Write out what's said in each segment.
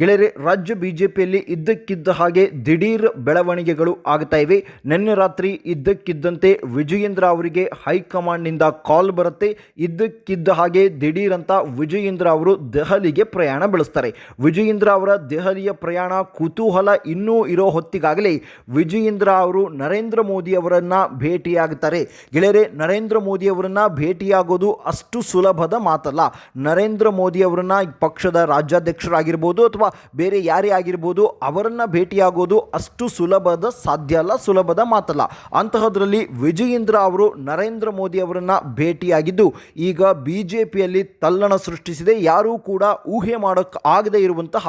ಗೆಳೆಯರೆ, ರಾಜ್ಯ B J ಪಿಯಲ್ಲಿ ಇದ್ದಕ್ಕಿದ್ದ ಹಾಗೆ ದಿಢೀರ್ ಬೆಳವಣಿಗೆಗಳು ಆಗ್ತಾ ಇವೆ. ನಿನ್ನೆ ರಾತ್ರಿ ಇದ್ದಕ್ಕಿದ್ದಂತೆ ವಿಜಯೇಂದ್ರ ಅವರಿಗೆ ಹೈಕಮಾಂಡ್ನಿಂದ ಕಾಲ್ ಬರುತ್ತೆ. ಇದ್ದಕ್ಕಿದ್ದ ಹಾಗೆ ದಿಢೀರ್ ಅಂತ ವಿಜಯೇಂದ್ರ ಅವರು ದೆಹಲಿಗೆ ಪ್ರಯಾಣ ಬೆಳೆಸ್ತಾರೆ. ವಿಜಯೇಂದ್ರ ಅವರ ದೆಹಲಿಯ ಪ್ರಯಾಣ ಕುತೂಹಲ ಇನ್ನೂ ಇರೋ ಹೊತ್ತಿಗಾಗಲೇ ವಿಜಯೇಂದ್ರ ಅವರು ನರೇಂದ್ರ ಮೋದಿ ಅವರನ್ನು ಭೇಟಿಯಾಗುತ್ತಾರೆ ಗೆಳೆಯರೆ, ನರೇಂದ್ರ ಮೋದಿ ಅವರನ್ನು ಭೇಟಿಯಾಗೋದು ಅಷ್ಟು ಸುಲಭದ ಮಾತಲ್ಲ. ನರೇಂದ್ರ ಮೋದಿ ಅವರನ್ನು ಪಕ್ಷದ ರಾಜ್ಯಾಧ್ಯಕ್ಷರಾಗಿರ್ಬೋದು ಅಥವಾ ಬೇರೆ ಯಾರೇ ಆಗಿರ್ಬೋದು ಅವರನ್ನು ಭೇಟಿಯಾಗೋದು ಅಷ್ಟು ಸುಲಭದ ಸಾಧ್ಯ ಅಲ್ಲ, ಸುಲಭದ ಮಾತಲ್ಲ. ಅಂತಹದ್ರಲ್ಲಿ ವಿಜಯೇಂದ್ರ ಅವರು ನರೇಂದ್ರ ಮೋದಿ ಅವರನ್ನು ಭೇಟಿಯಾಗಿದ್ದು, ಈಗ ಬಿ ಜೆ ಪಿಯಲ್ಲಿ ತಲ್ಲಣ ಸೃಷ್ಟಿಸಿದೆ. ಯಾರೂ ಕೂಡ ಊಹೆ ಮಾಡೋಕ್ಕೆ ಆಗದೆ ಇರುವಂತಹ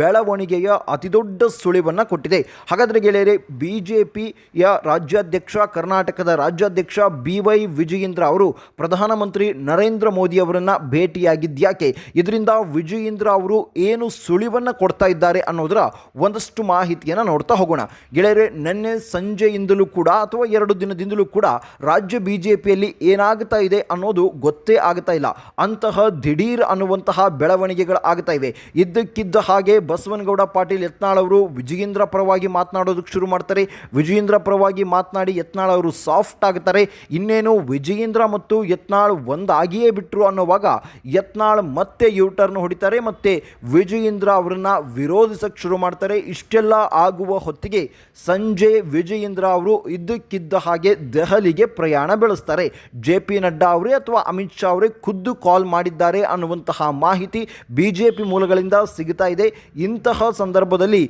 ಬೆಳವಣಿಗೆಯ ಅತಿದೊಡ್ಡ ಸುಳಿವನ್ನು ಕೊಟ್ಟಿದೆ. ಹಾಗಾದರೆ ಗೆಳೆಯರೆ ಬಿ ಜೆ ಪಿಯ ರಾಜ್ಯಾಧ್ಯಕ್ಷ, ಕರ್ನಾಟಕದ ರಾಜ್ಯಾಧ್ಯಕ್ಷ ಬಿ ವೈ ವಿಜಯೇಂದ್ರ ಅವರು ಪ್ರಧಾನಮಂತ್ರಿ ನರೇಂದ್ರ ಮೋದಿ ಅವರನ್ನು ಭೇಟಿಯಾಗಿದ್ದ್ಯಾಕೆ ಇದರಿಂದ ವಿಜಯೇಂದ್ರ ಅವರು ಏನು ಸುಳಿವನ್ನು ಕೊಡ್ತಾ ಇದ್ದಾರೆ ಅನ್ನೋದರ ಒಂದಷ್ಟು ಮಾಹಿತಿಯನ್ನು ನೋಡ್ತಾ ಹೋಗೋಣ. ಗೆಳೆಯರೆ, ನಿನ್ನೆ ಸಂಜೆಯಿಂದಲೂ ಕೂಡ ಅಥವಾ ಎರಡು ದಿನದಿಂದಲೂ ಕೂಡ ರಾಜ್ಯ ಬಿ ಜೆ ಪಿಯಲ್ಲಿ ಏನಾಗ್ತಾ ಇದೆ ಅನ್ನೋದು ಗೊತ್ತೇ ಆಗ್ತಾ ಇಲ್ಲ. ಅಂತಹ ದಿಢೀರ್ ಅನ್ನುವಂತಹ ಬೆಳವಣಿಗೆಗಳು ಆಗ್ತಾ ಇವೆ. ಇದ್ದಕ್ಕಿದ್ದ ಹಾಗೆ ಬಸವನಗೌಡ ಪಾಟೀಲ್ ಯತ್ನಾಳ್ ಅವರು ವಿಜಯೇಂದ್ರ ಪರವಾಗಿ ಮಾತನಾಡೋದಕ್ಕೆ ಶುರು ಮಾಡ್ತಾರೆ. ವಿಜಯೇಂದ್ರ ಪರವಾಗಿ ಮಾತನಾಡಿ ಯತ್ನಾಳ್ ಅವರು ಸಾಫ್ಟ್ ಆಗ್ತಾರೆ. ಇನ್ನೇನು ವಿಜಯೇಂದ್ರ ಮತ್ತು ಯತ್ನಾಳ್ ಒಂದಾಗಿಯೇ ಬಿಟ್ಟರು ಅನ್ನೋವಾಗ ಯತ್ನಾಳ್ ಮತ್ತೆ ಯೂಟರ್ನ್ ಹೊಡಿತಾರೆ ಮತ್ತೆ ವಿಜಯೇಂದ್ರ ಅವರನ್ನ ವಿರೋಧಿಸಕ್ಕೆ ಶುರು ಮಾಡ್ತಾರೆ. ಇಷ್ಟೆಲ್ಲ ಆಗುವ ಹೊತ್ತಿಗೆ ಸಂಜೆ ವಿಜಯೇಂದ್ರ ಅವರು ಇದ್ದಕ್ಕಿದ್ದ ಹಾಗೆ ದೆಹಲಿಗೆ ಪ್ರಯಾಣ ಬೆಳೆಸ್ತಾರೆ. ಜೆ ಪಿ ನಡ್ಡಾ ಅವರೇ ಅಥವಾ ಅಮಿತ್ ಶಾ ಅವರೇ ಖುದ್ದು ಕಾಲ್ ಮಾಡಿದ್ದಾರೆ ಅನ್ನುವಂತಹ ಮಾಹಿತಿ ಬಿ ಜೆ ಪಿ ಮೂಲಗಳಿಂದ ಸಿಗ್ತಾ ಇದೆ. ಇಂತಹ ಸಂದರ್ಭದಲ್ಲಿ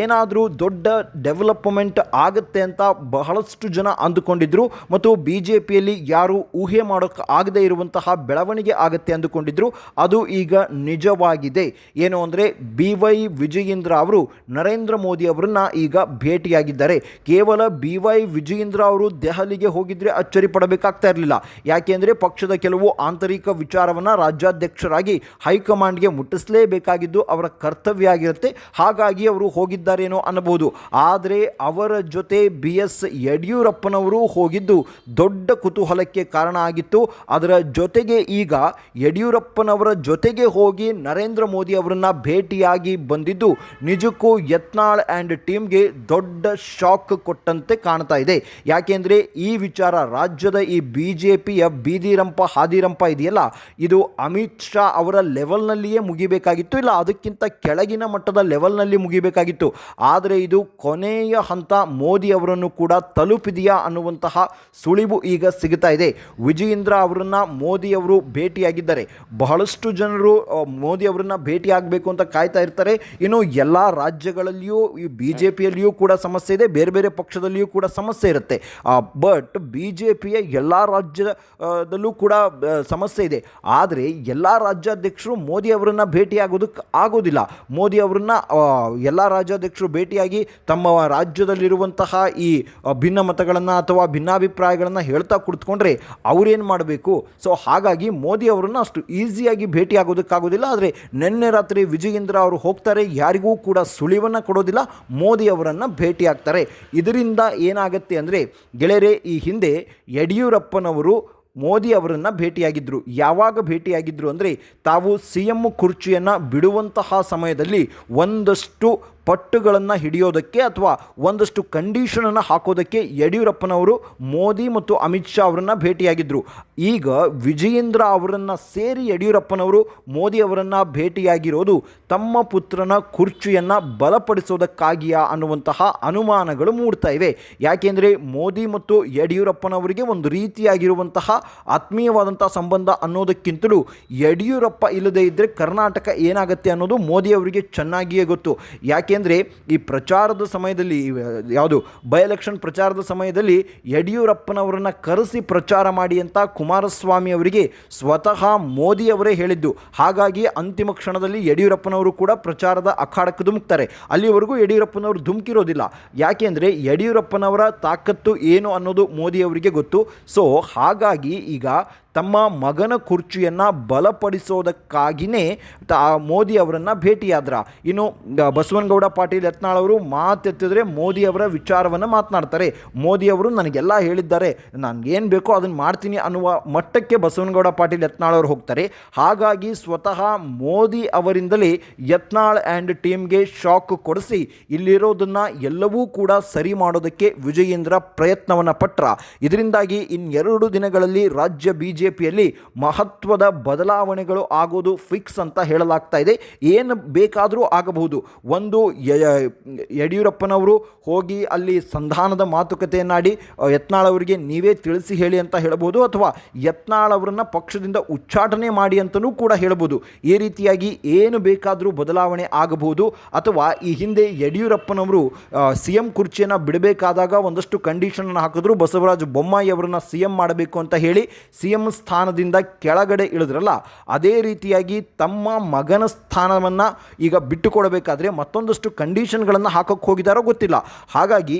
ಏನಾದರೂ ದೊಡ್ಡ ಡೆವಲಪ್ಮೆಂಟ್ ಆಗುತ್ತೆ ಅಂತ ಬಹಳಷ್ಟು ಜನ ಅಂದುಕೊಂಡಿದ್ರು ಮತ್ತು ಬಿ ಜೆ ಪಿಯಲ್ಲಿ ಯಾರು ಊಹೆ ಮಾಡೋಕ್ಕೆ ಆಗದೇ ಇರುವಂತಹ ಬೆಳವಣಿಗೆ ಆಗುತ್ತೆ ಅಂದುಕೊಂಡಿದ್ರು. ಅದು ಈಗ ನಿಜವಾಗಿದೆ. ಏನು ಅಂದರೆ ಬಿ ವೈ ವಿಜಯೇಂದ್ರ ಅವರು ನರೇಂದ್ರ ಮೋದಿ ಅವರನ್ನ ಈಗ ಭೇಟಿಯಾಗಿದ್ದಾರೆ. ಕೇವಲ ಬಿ ವೈ ವಿಜಯೇಂದ್ರ ಅವರು ದೆಹಲಿಗೆ ಹೋಗಿದ್ರೆ ಅಚ್ಚರಿ ಪಡಬೇಕಾಗ್ತಾ ಇರಲಿಲ್ಲ. ಯಾಕೆಂದರೆ ಪಕ್ಷದ ಕೆಲವು ಆಂತರಿಕ ವಿಚಾರವನ್ನು ರಾಜ್ಯಾಧ್ಯಕ್ಷರಾಗಿ ಹೈಕಮಾಂಡ್ಗೆ ಮುಟ್ಟಿಸಲೇಬೇಕಾಗಿದ್ದು ಅವರ ಕರ್ತವ್ಯ ಆಗಿರುತ್ತೆ. ಹಾಗಾಗಿ ಅವರು ಹೋಗಿದ್ದಾರೇನೋ ಅನ್ನಬಹುದು. ಆದರೆ ಅವರ ಜೊತೆ ಬಿ ಎಸ್ ಯಡಿಯೂರಪ್ಪನವರು ಹೋಗಿದ್ದು ದೊಡ್ಡ ಕುತೂಹಲಕ್ಕೆ ಕಾರಣ ಆಗಿತ್ತು. ಅದರ ಜೊತೆಗೆ ಈಗ ಯಡಿಯೂರಪ್ಪನವರ ಜೊತೆಗೆ ಹೋಗಿ ನರೇಂದ್ರ ಮೋದಿ ಅವರನ್ನ ಭೇಟಿಯಾಗಿ ಬಂದಿದ್ದು. ನಿಜಕ್ಕೂ ಯತ್ನಾಳ್ ಆ್ಯಂಡ್ ಟೀಮ್ಗೆ ದೊಡ್ಡ ಶಾಕ್ ಕೊಟ್ಟಂತೆ ಕಾಣ್ತಾ ಇದೆ. ಯಾಕೆಂದರೆ ಈ ವಿಚಾರ ರಾಜ್ಯದ ಈ ಬಿ ಜೆ ಪಿಯ ಬೀದಿರಂಪ ಹಾದಿರಂಪ ಇದೆಯಲ್ಲ, ಇದು ಅಮಿತ್ ಶಾ ಅವರ ಲೆವೆಲ್ನಲ್ಲಿಯೇ ಮುಗಿಬೇಕಾಗಿತ್ತು, ಇಲ್ಲ ಅದಕ್ಕಿಂತ ಕೆಳಗಿನ ಮಟ್ಟದ ಲೆವೆಲ್ನಲ್ಲಿ ಮುಗಿಬೇಕಾಗಿತ್ತು. ಆದರೆ ಇದು ಕೊನೆಯ ಹಂತ ಮೋದಿ ಅವರನ್ನು ಕೂಡ ತಲುಪಿದೆಯಾ ಅನ್ನುವಂತಹ ಸುಳಿವು ಈಗ ಸಿಗ್ತಾ ಇದೆ. ವಿಜಯೇಂದ್ರ ಅವರನ್ನು ಮೋದಿ ಅವರು ಭೇಟಿಯಾಗಿದ್ದಾರೆ. ಬಹಳಷ್ಟು ಜನರು ಮೋದಿ ಅವರನ್ನು ಭೇಟಿ ಆಗಬೇಕು ಅಂತ ಕಾಯ್ತಾ ಇರ್ತಾರೆ. ಇನ್ನು ಎಲ್ಲ ರಾಜ್ಯಗಳಲ್ಲಿಯೂ, ಈ ಬಿ ಜೆ ಪಿಯಲ್ಲಿಯೂ ಕೂಡ ಸಮಸ್ಯೆ ಇದೆ. ಬೇರೆ ಬೇರೆ ಪಕ್ಷದಲ್ಲಿಯೂ ಕೂಡ ಸಮಸ್ಯೆ ಇರುತ್ತೆ. ಬಟ್ ಬಿ ಜೆ ಪಿಯ ಎಲ್ಲ ರಾಜ್ಯದಲ್ಲೂ ಕೂಡ ಸಮಸ್ಯೆ ಇದೆ. ಆದರೆ ಎಲ್ಲ ರಾಜ್ಯಾಧ್ಯಕ್ಷರು ಮೋದಿ ಅವರನ್ನು ಭೇಟಿಯಾಗೋದಕ್ಕೆ ಆಗೋದಿಲ್ಲ. ಮೋದಿ ಅವರನ್ನ ಎಲ್ಲ ರಾಜ್ಯಾಧ್ಯಕ್ಷರು ಭೇಟಿಯಾಗಿ ತಮ್ಮ ರಾಜ್ಯದಲ್ಲಿರುವಂತಹ ಈ ಭಿನ್ನ ಮತಗಳನ್ನು ಅಥವಾ ಭಿನ್ನಾಭಿಪ್ರಾಯಗಳನ್ನು ಹೇಳ್ತಾ ಕುಳಿತುಕೊಂಡ್ರೆ ಅವರೇನು ಮಾಡಬೇಕು? ಸೊ ಹಾಗಾಗಿ ಮೋದಿ ಅವರನ್ನು ಅಷ್ಟು ಈಸಿಯಾಗಿ ಭೇಟಿಯಾಗೋದಕ್ಕಾಗೋದಿಲ್ಲ. ಆದರೆ ನಿನ್ನೆ ರಾತ್ರಿ ವಿಜಯೇಂದ್ರ ಅವರು ಹೋಗ್ತಾರೆ, ಯಾರಿಗೂ ಕೂಡ ಸುಳಿವನ್ನು ಕೊಡೋದಿಲ್ಲ. ಮೋದಿ ಅವರನ್ನು ಭೇಟಿ ಆಗ್ತಾರೆ ಇದರಿಂದ ಏನಾಗುತ್ತೆ ಅಂದರೆ, ಗೆಳೆಯರೆ, ಈ ಹಿಂದೆ ಯಡಿಯೂರಪ್ಪನವರು ಮೋದಿ ಅವರನ್ನು ಭೇಟಿಯಾಗಿದ್ದರು ಯಾವಾಗ ಭೇಟಿಯಾಗಿದ್ದರು ಅಂದರೆ, ತಾವು ಸಿ ಎಂ ಕುರ್ಚಿಯನ್ನು ಬಿಡುವಂತಹ ಸಮಯದಲ್ಲಿ ಒಂದಷ್ಟು ಪಟ್ಟುಗಳನ್ನು ಹಿಡಿಯೋದಕ್ಕೆ ಅಥವಾ ಒಂದಷ್ಟು ಕಂಡೀಷನನ್ನು ಹಾಕೋದಕ್ಕೆ ಯಡಿಯೂರಪ್ಪನವರು, ಮೋದಿ ಮತ್ತು ಅಮಿತ್ ಶಾ ಅವರನ್ನು ಭೇಟಿಯಾಗಿದ್ದರು ಈಗ ವಿಜಯೇಂದ್ರ ಅವರನ್ನು ಸೇರಿ ಯಡಿಯೂರಪ್ಪನವರು, ಮೋದಿ ಅವರನ್ನು ಭೇಟಿಯಾಗಿರೋದು ತಮ್ಮ ಪುತ್ರನ ಕುರ್ಚಿಯನ್ನು ಬಲಪಡಿಸೋದಕ್ಕಾಗಿಯಾ ಅನ್ನುವಂತಹ ಅನುಮಾನಗಳು ಮೂಡ್ತಾ ಇವೆ. ಯಾಕೆಂದರೆ ಮೋದಿ ಮತ್ತು ಯಡಿಯೂರಪ್ಪನವರಿಗೆ ಒಂದು ರೀತಿಯಾಗಿರುವಂತಹ ಆತ್ಮೀಯವಾದಂಥ ಸಂಬಂಧ ಅನ್ನೋದಕ್ಕಿಂತಲೂ ಯಡಿಯೂರಪ್ಪ ಇಲ್ಲದೇ ಇದ್ದರೆ ಕರ್ನಾಟಕ ಏನಾಗುತ್ತೆ ಅನ್ನೋದು ಮೋದಿ ಅವರಿಗೆ ಚೆನ್ನಾಗಿಯೇ ಗೊತ್ತು. ಯಾಕೆಂದರೆ ಈ ಪ್ರಚಾರದ ಸಮಯದಲ್ಲಿ ಯಾವುದು ಬೈ ಎಲೆಕ್ಷನ್ ಪ್ರಚಾರದ ಸಮಯದಲ್ಲಿ ಯಡಿಯೂರಪ್ಪನವರನ್ನು ಕರೆಸಿ ಪ್ರಚಾರ ಮಾಡಿ ಅಂತ ಕುಮಾರಸ್ವಾಮಿ ಅವರಿಗೆ ಸ್ವತಃ ಮೋದಿಯವರೇ ಹೇಳಿದ್ದು. ಹಾಗಾಗಿ ಅಂತಿಮ ಕ್ಷಣದಲ್ಲಿ ಯಡಿಯೂರಪ್ಪನವರು ಕೂಡ ಪ್ರಚಾರದ ಅಖಾಡಕ್ಕೆ ಧುಮುಕ್ತಾರೆ. ಅಲ್ಲಿವರೆಗೂ ಯಡಿಯೂರಪ್ಪನವರು ಧುಮುಕಿರೋದಿಲ್ಲ. ಯಾಕೆಂದರೆ ಯಡಿಯೂರಪ್ಪನವರ ತಾಕತ್ತು ಏನು ಅನ್ನೋದು ಮೋದಿಯವರಿಗೆ ಗೊತ್ತು. ಸೊ, ಹಾಗಾಗಿ ಈಗ ತಮ್ಮ ಮಗನ ಕುರ್ಚಿಯನ್ನು ಬಲಪಡಿಸೋದಕ್ಕಾಗಿಯೇ ತ ಮೋದಿ ಅವರನ್ನು ಭೇಟಿಯಾದ್ರ. ಇನ್ನು ಬಸವನಗೌಡ ಪಾಟೀಲ್ ಯತ್ನಾಳ್ ಅವರು ಮಾತೆತ್ತಿದ್ರೆ ಮೋದಿ ಅವರ ವಿಚಾರವನ್ನು ಮಾತನಾಡ್ತಾರೆ. ಮೋದಿ ಅವರು ನನಗೆಲ್ಲ ಹೇಳಿದ್ದಾರೆ. ನನಗೇನು ಬೇಕೋ ಅದನ್ನು ಮಾಡ್ತೀನಿ ಅನ್ನುವ ಮಟ್ಟಕ್ಕೆ ಬಸವನಗೌಡ ಪಾಟೀಲ್ ಯತ್ನಾಳ್ ಅವರು ಹೋಗ್ತಾರೆ. ಹಾಗಾಗಿ ಸ್ವತಃ ಮೋದಿ ಅವರಿಂದಲೇ ಯತ್ನಾಳ್ ಆ್ಯಂಡ್ ಟೀಮ್ಗೆ ಶಾಕ್ ಕೊಡಿಸಿ ಇಲ್ಲಿರೋದನ್ನು ಎಲ್ಲವೂ ಕೂಡ ಸರಿ ಮಾಡೋದಕ್ಕೆ ವಿಜಯೇಂದ್ರ ಪ್ರಯತ್ನವನ್ನು ಪಟ್ರ. ಇದರಿಂದಾಗಿ ಇನ್ನೆರಡು ದಿನಗಳಲ್ಲಿ ರಾಜ್ಯ ಬಿ ಪಿಯಲ್ಲಿ ಮಹತ್ವದ ಬದಲಾವಣೆಗಳು ಆಗೋದು ಫಿಕ್ಸ್ ಅಂತ ಹೇಳಲಾಗ್ತಾ ಇದೆ. ಏನು ಬೇಕಾದರೂ ಆಗಬಹುದು. ಒಂದು ಯಡಿಯೂರಪ್ಪನವರು ಹೋಗಿ ಅಲ್ಲಿ ಸಂಧಾನದ ಮಾತುಕತೆಯನ್ನಾಡಿ ಅ, ಯತ್ನಾಳ್ ಅವರಿಗೆ ನೀವೇ ತಿಳಿಸಿ ಹೇಳಿ ಅಂತ ಹೇಳಬಹುದು ಅಥವಾ ಯತ್ನಾಳ್ ಅವರನ್ನು ಪಕ್ಷದಿಂದ ಉಚ್ಚಾಟನೆ ಮಾಡಿ ಅಂತಲೂ ಕೂಡ ಹೇಳ್ಬೋದು ಈ ರೀತಿಯಾಗಿ ಏನು ಬೇಕಾದರೂ ಬದಲಾವಣೆ ಆಗಬಹುದು ಅಥವಾ ಈ ಹಿಂದೆ ಯಡಿಯೂರಪ್ಪನವರು ಸಿ ಎಂ ಕುರ್ಚಿಯನ್ನು ಬಿಡಬೇಕಾದಾಗ ಒಂದಷ್ಟು ಕಂಡೀಷನ್ ಹಾಕಿದ್ರು ಬಸವರಾಜ ಬೊಮ್ಮಾಯಿ ಅವರನ್ನು ಸಿ ಎಂ ಮಾಡಬೇಕು ಅಂತ ಹೇಳಿ ಸಿ ಎಂ ಸ್ಥಾನದಿಂದ ಕೆಳಗಡೆ ಇಳಿದ್ರಲ್ಲ, ಅದೇ ರೀತಿಯಾಗಿ ತಮ್ಮ ಮಗನ ಸ್ಥಾನವನ್ನು ಈಗ ಬಿಟ್ಟುಕೊಡಬೇಕಾದ್ರೆ ಮತ್ತೊಂದಷ್ಟು ಕಂಡೀಷನ್ಗಳನ್ನು ಹಾಕೋಕ್ಕೆ ಹೋಗಿದ್ದಾರೋ ಗೊತ್ತಿಲ್ಲ. ಹಾಗಾಗಿ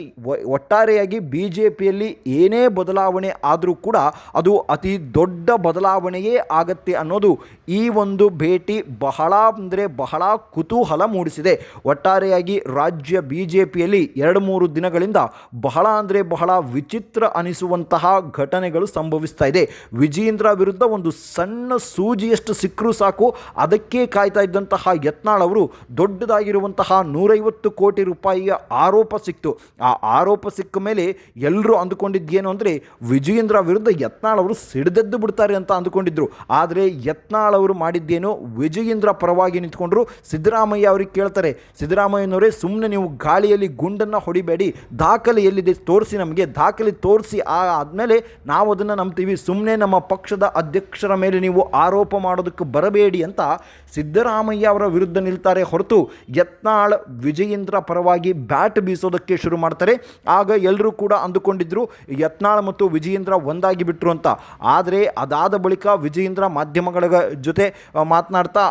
ಒಟ್ಟಾರೆಯಾಗಿ ಬಿ ಜೆ ಏನೇ ಬದಲಾವಣೆ ಆದರೂ ಕೂಡ ಅದು ಅತಿ ದೊಡ್ಡ ಬದಲಾವಣೆಯೇ ಆಗತ್ತೆ ಅನ್ನೋದು ಈ ಒಂದು ಭೇಟಿ ಬಹಳ ಅಂದರೆ ಬಹಳ ಕುತೂಹಲ ಮೂಡಿಸಿದೆ. ಒಟ್ಟಾರೆಯಾಗಿ ರಾಜ್ಯ ಬಿ ಜೆ ಪಿಯಲ್ಲಿ ಎರಡು ಮೂರು ದಿನಗಳಿಂದ ಬಹಳ ಅಂದರೆ ಬಹಳ ವಿಚಿತ್ರ ಅನಿಸುವಂತಹ ಘಟನೆಗಳು ಸಂಭವಿಸ್ತಾ ಇದೆ. ವಿಜೇಂದ್ರ ವಿರುದ್ಧ ಒಂದು ಸಣ್ಣ ಸೂಜಿಯಷ್ಟು ಸಿಕ್ಕರೂ ಸಾಕು. ಅದಕ್ಕೆ ಕಾಯ್ತಾ ಇದ್ದಂತಹ ಯತ್ನಾಳ್ ಅವರು ದೊಡ್ಡದಾಗಿರುವಂತಹ ನೂರೈವತ್ತು ಕೋಟಿ ರೂಪಾಯಿಯ ಆರೋಪ ಸಿಕ್ತು. ಆ ಆರೋಪ ಸಿಕ್ಕ ಮೇಲೆ ಎಲ್ಲರೂ ಅಂದುಕೊಂಡಿದ್ದೇನು ಅಂದರೆ ವಿಜಯೇಂದ್ರ ವಿರುದ್ಧ ಯತ್ನಾಳ್ ಅವರು ಸಿಡಿದೆದ್ದು ಬಿಡ್ತಾರೆ ಅಂತ ಅಂದುಕೊಂಡಿದ್ರು. ಆದರೆ ಯತ್ನಾಳ್ ಅವರು ಮಾಡಿದ್ದೇನು ವಿಜಯೇಂದ್ರ ಪರವಾಗಿ ನಿಂತ್ಕೊಂಡ್ರು. ಸಿದ್ದರಾಮಯ್ಯ ಅವ್ರಿಗೆ ಕೇಳ್ತಾರೆ, ಸಿದ್ದರಾಮಯ್ಯನವರೇ ಸುಮ್ಮನೆ ನೀವು ಗಾಳಿಯಲ್ಲಿ ಗುಂಡನ್ನು ಹೊಡಿಬೇಡಿ. ದಾಖಲೆ ಎಲ್ಲಿದೆ? ತೋರಿಸಿ ನಮಗೆ. ದಾಖಲೆ ತೋರಿಸಿ ಆದಮೇಲೆ ನಾವು ಅದನ್ನು ನಂಬ್ತೀವಿ. ಸುಮ್ಮನೆ ನಮ್ಮ ಪಕ್ಷದ ಅಧ್ಯಕ್ಷರ ಮೇಲೆ ನೀವು ಆರೋಪ ಮಾಡೋದಕ್ಕೆ ಬರಬೇಡಿ ಅಂತ ಸಿದ್ದರಾಮಯ್ಯ ಅವರ ವಿರುದ್ಧ ನಿಲ್ತಾರೆ ಹೊರತು ಯತ್ನಾಳ್ ವಿಜಯೇಂದ್ರ ಪರವಾಗಿ ಬ್ಯಾಟ್ ಬೀಸೋದಕ್ಕೆ ಶುರು ಮಾಡ್ತಾರೆ. ಆಗ ಎಲ್ಲರೂ ಕೂಡ ಅಂದುಕೊಂಡಿದ್ದರು ಯತ್ನಾಳ್ ಮತ್ತು ವಿಜಯೇಂದ್ರ ಒಂದಾಗಿ ಬಿಟ್ಟರು ಅಂತ. ಆದರೆ ಅದಾದ ಬಳಿಕ ವಿಜಯೇಂದ್ರ ಮಾಧ್ಯಮಗಳ ಜೊತೆ ಮಾತನಾಡ್ತಾ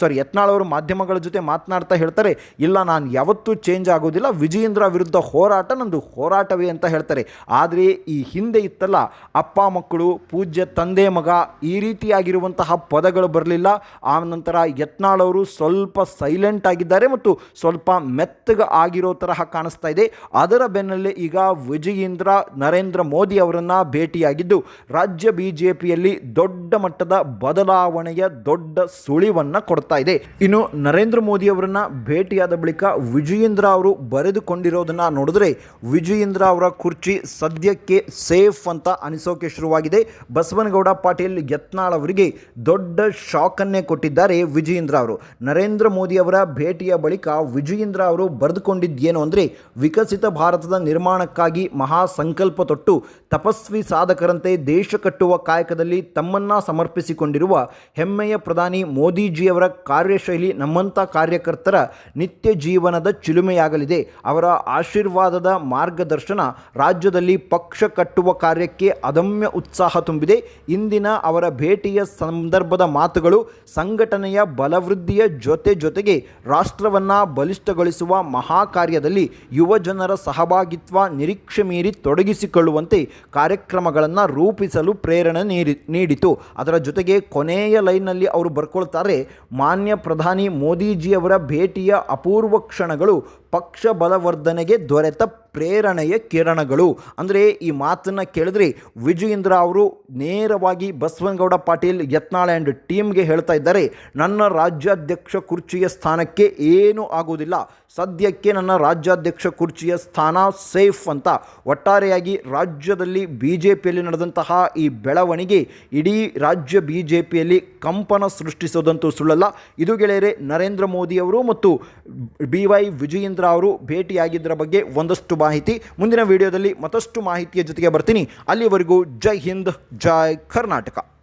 ಸಾರಿ ಯತ್ನಾಳ್ ಅವರು ಮಾಧ್ಯಮಗಳ ಜೊತೆ ಮಾತನಾಡ್ತಾ ಹೇಳ್ತಾರೆ, ಇಲ್ಲ ನಾನು ಯಾವತ್ತೂ ಚೇಂಜ್ ಆಗೋದಿಲ್ಲ, ವಿಜಯೇಂದ್ರ ವಿರುದ್ಧ ಹೋರಾಟ ನಂದು ಹೋರಾಟವೇ ಅಂತ ಹೇಳ್ತಾರೆ. ಆದರೆ ಈ ಹಿಂದೆ ಇತ್ತಲ್ಲ, ಅಪ್ಪ ಮಕ್ಕಳು ಪೂಜ್ಯ ತಂದೆ ಮಗ ಈ ರೀತಿಯಾಗಿರುವಂತಹ ಪದಗಳು ಬರಲಿಲ್ಲ. ಆ ನಂತರ ಯತ್ನಾಳ್ ಅವರು ಸ್ವಲ್ಪ ಸೈಲೆಂಟ್ ಆಗಿದ್ದಾರೆ ಮತ್ತು ಸ್ವಲ್ಪ ಮೆತ್ತಗ ಆಗಿರೋ ತರಹ ಕಾಣಿಸ್ತಾ ಇದೆ. ಅದರ ಬೆನ್ನಲ್ಲೇ ಈಗ ವಿಜಯೇಂದ್ರ, ನರೇಂದ್ರ ಮೋದಿ ಅವರನ್ನು ಭೇಟಿಯಾಗಿದ್ದು, ರಾಜ್ಯ ಬಿ ಜೆ ದೊಡ್ಡ ಮಟ್ಟದ ಬದಲಾವಣೆಯ ದೊಡ್ಡ ಸುಳಿವನ್ನು ಕೊಡ್ತಾ ಇದೆ. ಇನ್ನು ನರೇಂದ್ರ ಮೋದಿ ಅವರನ್ನು ಭೇಟಿಯಾದ ಬಳಿಕ ವಿಜಯೇಂದ್ರ ಅವರು ಬರೆದುಕೊಂಡಿರೋದನ್ನ ನೋಡಿದ್ರೆ ವಿಜಯೇಂದ್ರ ಅವರ ಕುರ್ಚಿ ಸದ್ಯಕ್ಕೆ ಸೇಫ್ ಅಂತ ಅನಿಸೋಕೆ ಶುರುವಾಗಿದೆ. ಬಸವನಗೌಡ ಪಾಟೀಲ್ ಯತ್ನಾಳ್ ಅವರಿಗೆ ದೊಡ್ಡ ಶಾಕನ್ನೇ ಕೊಟ್ಟಿದ್ದಾರೆ ವಿಜಯೇಂದ್ರ ಅವರು. ನರೇಂದ್ರ ಮೋದಿ ಅವರ ಭೇಟಿಯ ಬಳಿಕ ವಿಜಯೇಂದ್ರ ಅವರು ಬರೆದುಕೊಂಡಿದ್ದೇನು ಅಂದರೆ ವಿಕಸಿತ ಭಾರತದ ನಿರ್ಮಾಣಕ್ಕಾಗಿ ಮಹಾ ಸಂಕಲ್ಪ ತೊಟ್ಟು ತಪಸ್ವಿ ಸಾಧಕರಂತೆ ದೇಶ ಕಟ್ಟುವ ಕಾಯಕದಲ್ಲಿ ತಮ್ಮನ್ನ ಸಮರ್ಪಿಸಿಕೊಂಡಿರುವ ಹೆಮ್ಮೆಯ ಪ್ರಧಾನಿ ಮೋದಿಜಿಯವರ ಕಾರ್ಯಶೈಲಿ ನಮ್ಮಂಥ ಕಾರ್ಯಕರ್ತರ ನಿತ್ಯ ಜೀವನದ ಚಿಲುಮೆಯಾಗಲಿದೆ. ಅವರ ಆಶೀರ್ವಾದದ ಮಾರ್ಗದರ್ಶನ ರಾಜ್ಯದಲ್ಲಿ ಪಕ್ಷ ಕಟ್ಟುವ ಕಾರ್ಯಕ್ಕೆ ಅದಮ್ಯ ಉತ್ಸಾಹ ತುಂಬಿದೆ. ಇಂದಿನ ಅವರ ಭೇಟಿಯ ಸಂದರ್ಭದ ಮಾತುಗಳು ಸಂಘಟನೆಯ ಬಲವೃದ್ಧಿಯ ಜೊತೆ ಜೊತೆಗೆ ರಾಷ್ಟ್ರವನ್ನು ಬಲಿಷ್ಠಗೊಳಿಸುವ ಮಹಾ ಕಾರ್ಯದಲ್ಲಿ ಯುವ ಜನರ ಸಹಭಾಗಿತ್ವ ನಿರೀಕ್ಷೆ ಮೀರಿ ತೊಡಗಿಸಿಕೊಳ್ಳುವಂತೆ ಕಾರ್ಯಕ್ರಮಗಳನ್ನು ರೂಪಿಸಲು ಪ್ರೇರಣೆ ನೀಡಿ, ನೀಡಿತು. ಅದರ ಜೊತೆಗೆ ಕೊನೆಯ ಲೈನ್ನಲ್ಲಿ ಅವರು ಬರ್ಕೊಳ್ತಾರೆ, ಮಾನ್ಯ ಪ್ರಧಾನಿ ಮೋದಿಜಿಯವರ ಭೇಟಿಯ ಅಪೂರ್ವ ಕ್ಷಣಗಳು ಪಕ್ಷ ಬಲವರ್ಧನೆಗೆ ದೊರೆತ ಪ್ರೇರಣೆಯ ಕಿರಣಗಳು. ಅಂದರೆ ಈ ಮಾತನ್ನು ಕೇಳಿದ್ರೆ ವಿಜಯೇಂದ್ರ ಅವರು ನೇರವಾಗಿ ಬಸವನಗೌಡ ಪಾಟೀಲ್ ಯತ್ನಾಳ್ ಆ್ಯಂಡ್ ಟೀಮ್ಗೆ ಹೇಳ್ತಾ ಇದ್ದಾರೆ, ನನ್ನ ರಾಜ್ಯಾಧ್ಯಕ್ಷ ಕುರ್ಚಿಯ ಸ್ಥಾನಕ್ಕೆ ಏನೂ ಆಗುವುದಿಲ್ಲ. ಸದ್ಯಕ್ಕೆ ನನ್ನ ರಾಜ್ಯಾಧ್ಯಕ್ಷ ಕುರ್ಚಿಯ ಸ್ಥಾನ ಸೇಫ್ ಅಂತ ಒಟ್ಟಾರೆಯಾಗಿ ರಾಜ್ಯದಲ್ಲಿ ಬಿ ಜೆ ಪಿಯಲ್ಲಿ ನಡೆದಂತಹ ಈ ಬೆಳವಣಿಗೆ ಇಡೀ ರಾಜ್ಯ ಬಿ ಜೆ ಪಿಯಲ್ಲಿ ಕಂಪನ ಸೃಷ್ಟಿಸೋದಂತೂ ಸುಳ್ಳಲ್ಲ. ಇದು ಗೆಳೆಯರೆ, ನರೇಂದ್ರ ಮೋದಿಯವರು ಮತ್ತು ಬಿ ವೈ ವಿಜಯೇಂದ್ರ ಅವರು ಭೇಟಿಯಾಗಿದ್ದರ ಬಗ್ಗೆ ಒಂದಷ್ಟು ಮಾಹಿತಿ. ಮುಂದಿನ ವಿಡಿಯೋದಲ್ಲಿ ಮತ್ತಷ್ಟು ಮಾಹಿತಿಯ ಜೊತೆಗೆ ಬರ್ತೀನಿ. ಅಲ್ಲಿವರೆಗೂ ಜೈ ಹಿಂದ್, ಜೈ ಕರ್ನಾಟಕ.